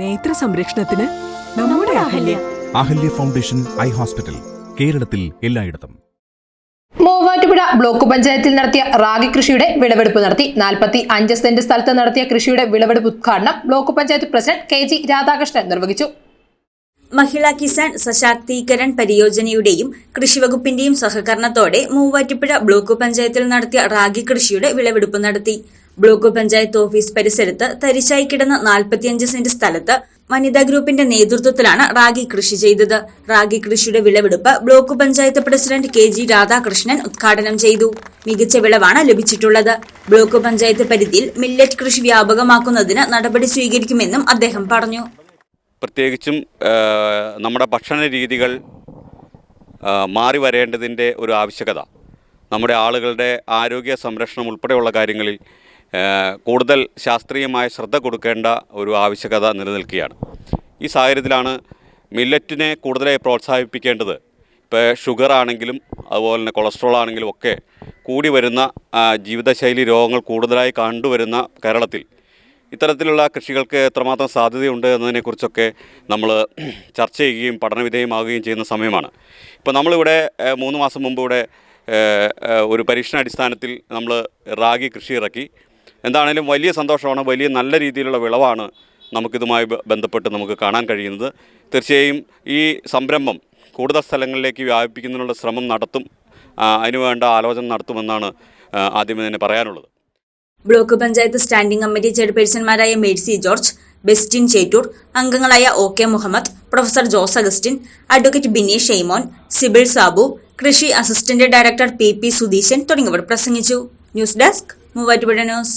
നേത്ര സംരക്ഷണത്തിന് നമ്മുടെ Ahalya. Ahalya. Foundation eye hospital കേരളത്തിൽ എല്ലായിടത്തും. മൂവാറ്റുപുഴ ബ്ലോക്ക് പഞ്ചായത്തിൽ നടത്തിയ റാഗി കൃഷിയുടെ വിളവെടുപ്പ് നടത്തി. നാൽപ്പത്തി അഞ്ച് സെന്റ് സ്ഥലത്ത് നടത്തിയ കൃഷിയുടെ വിളവെടുപ്പ് ഉദ്ഘാടനം block panchayat president K G Radhakrishnan നിർവഹിച്ചു. മഹിളാ കിസാൻ സശാക്തീകരൺ പരിയോജനയുടെയും കൃഷിവകുപ്പിന്റെയും സഹകരണത്തോടെ മൂവാറ്റുപുഴ ബ്ലോക്ക് പഞ്ചായത്തിൽ നടത്തിയ റാഗി കൃഷിയുടെ വിളവെടുപ്പ് നടത്തി. ബ്ലോക്ക് പഞ്ചായത്ത് ഓഫീസ് പരിസരത്ത് തരിശായി കിടന്ന നാൽപ്പത്തിയഞ്ച് സെന്റ് സ്ഥലത്ത് വനിതാ ഗ്രൂപ്പിന്റെ നേതൃത്വത്തിലാണ് റാഗി കൃഷി ചെയ്തത്. റാഗി കൃഷിയുടെ വിളവെടുപ്പ് block panchayat president K G Radhakrishnan ഉദ്ഘാടനം ചെയ്തു. മികച്ച വിളവാണ് ലഭിച്ചിട്ടുള്ളത്. ബ്ലോക്ക് പഞ്ചായത്ത് പരിധിയിൽ മില്ലറ്റ് കൃഷി വ്യാപകമാക്കുന്നതിന് നടപടി സ്വീകരിക്കുമെന്നും അദ്ദേഹം പറഞ്ഞു. പ്രത്യേകിച്ചും നമ്മുടെ ഭക്ഷണ രീതികൾ മാറി വരേണ്ടതിന്റെ ഒരു ആവശ്യകത. നമ്മുടെ ആളുകളുടെ ആരോഗ്യ സംരക്ഷണം ഉൾപ്പെടെയുള്ള കാര്യങ്ങളിൽ കൂടുതൽ ശാസ്ത്രീയമായ ശ്രദ്ധ കൊടുക്കേണ്ട ഒരു ആവശ്യകത നിലനിൽക്കുകയാണ്. ഈ സാഹചര്യത്തിലാണ് മില്ലറ്റിനെ കൂടുതലായി പ്രോത്സാഹിപ്പിക്കേണ്ടത്. ഇപ്പോൾ ഷുഗർ ആണെങ്കിലും അതുപോലെ തന്നെ കൊളസ്ട്രോൾ ആണെങ്കിലും ഒക്കെ കൂടി വരുന്ന ജീവിതശൈലി രോഗങ്ങൾ കൂടുതലായി കണ്ടുവരുന്ന കേരളത്തിൽ. ഇത്തരത്തിലുള്ള കൃഷികൾക്ക് എത്രമാത്രം സാധ്യതയുണ്ട് എന്നതിനെക്കുറിച്ചൊക്കെ നമ്മൾ ചർച്ച ചെയ്യുകയും പഠനവിധേയമാവുകയും ചെയ്യുന്ന സമയമാണ്. ഇപ്പോൾ നമ്മളിവിടെ മൂന്ന് മാസം മുമ്പ് ഇവിടെ ഒരു പരീക്ഷണാടിസ്ഥാനത്തിൽ നമ്മൾ റാഗി കൃഷി ഇറക്കി. എന്താണേലും വലിയ സന്തോഷമാണ് വലിയ നല്ല രീതിയിലുള്ള വിളവാണ് നമുക്കിതുമായി ബന്ധപ്പെട്ട് നമുക്ക് കാണാൻ കഴിയുന്നത്. തീർച്ചയായും ഈ സംരംഭം കൂടുതൽ സ്ഥലങ്ങളിലേക്ക് വ്യാപിപ്പിക്കുന്നതിനുള്ള ശ്രമം നടത്തും അതിനുവേണ്ട ആലോചന നടത്തുമെന്നാണ് ആദ്യമേ തന്നെ പറയാനുള്ളത്. ബ്ലോക്ക് പഞ്ചായത്ത് സ്റ്റാൻഡിംഗ് കമ്മിറ്റി ചെയർപേഴ്സൺമാരായ മേഴ്സി ജോർജ് ബെസ്റ്റിൻ ചേറ്റൂർ അംഗങ്ങളായ O K Muhammad professor Jose Augustin advocate Bineesh Shaimon Sibil Sabu കൃഷി assistant director P P Sudheeshan തുടങ്ങിയവർ പ്രസംഗിച്ചു. News desk Muvattupuzha news.